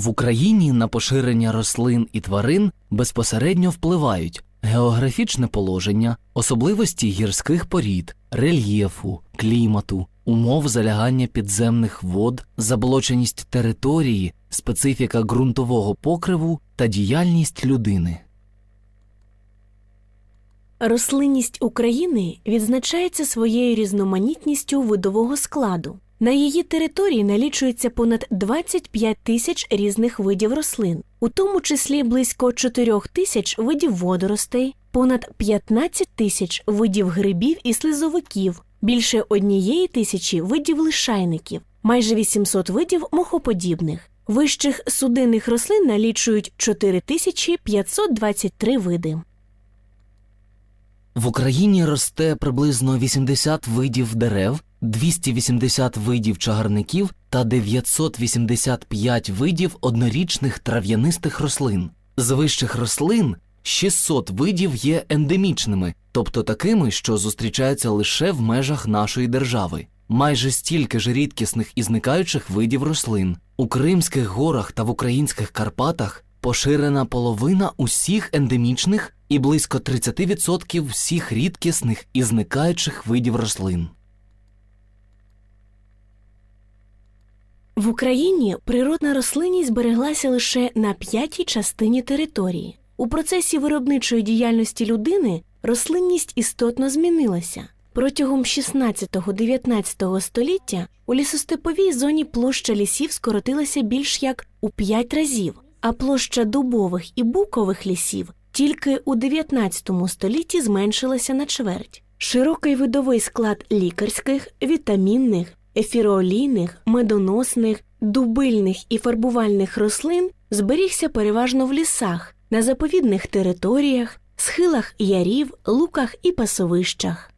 В Україні на поширення рослин і тварин безпосередньо впливають географічне положення, особливості гірських порід, рельєфу, клімату, умов залягання підземних вод, заболоченість території, специфіка ґрунтового покриву та діяльність людини. Рослинність України відзначається своєю різноманітністю видового складу. На її території налічується понад 25 тисяч різних видів рослин, у тому числі близько 4 тисяч видів водоростей, понад 15 тисяч видів грибів і слизовиків, більше однієї тисячі видів лишайників, майже 800 видів мохоподібних. Вищих судинних рослин налічують 4523 види. В Україні росте приблизно 80 видів дерев, 280 видів чагарників та 985 видів однорічних трав'янистих рослин. З вищих рослин 600 видів є ендемічними, тобто такими, що зустрічаються лише в межах нашої держави. Майже стільки ж рідкісних і зникаючих видів рослин. У Кримських горах та в українських Карпатах поширена половина усіх ендемічних і близько 30% всіх рідкісних і зникаючих видів рослин. В Україні природна рослинність збереглася лише на п'ятій частині території. У процесі виробничої діяльності людини рослинність істотно змінилася. Протягом 16-19 століття у лісостеповій зоні площа лісів скоротилася більш як у 5 разів, а площа дубових і букових лісів тільки у 19 столітті зменшилася на чверть. Широкий видовий склад лікарських, вітамінних, ефіроолійних, медоносних, дубильних і фарбувальних рослин зберігся переважно в лісах, на заповідних територіях, схилах ярів, луках і пасовищах.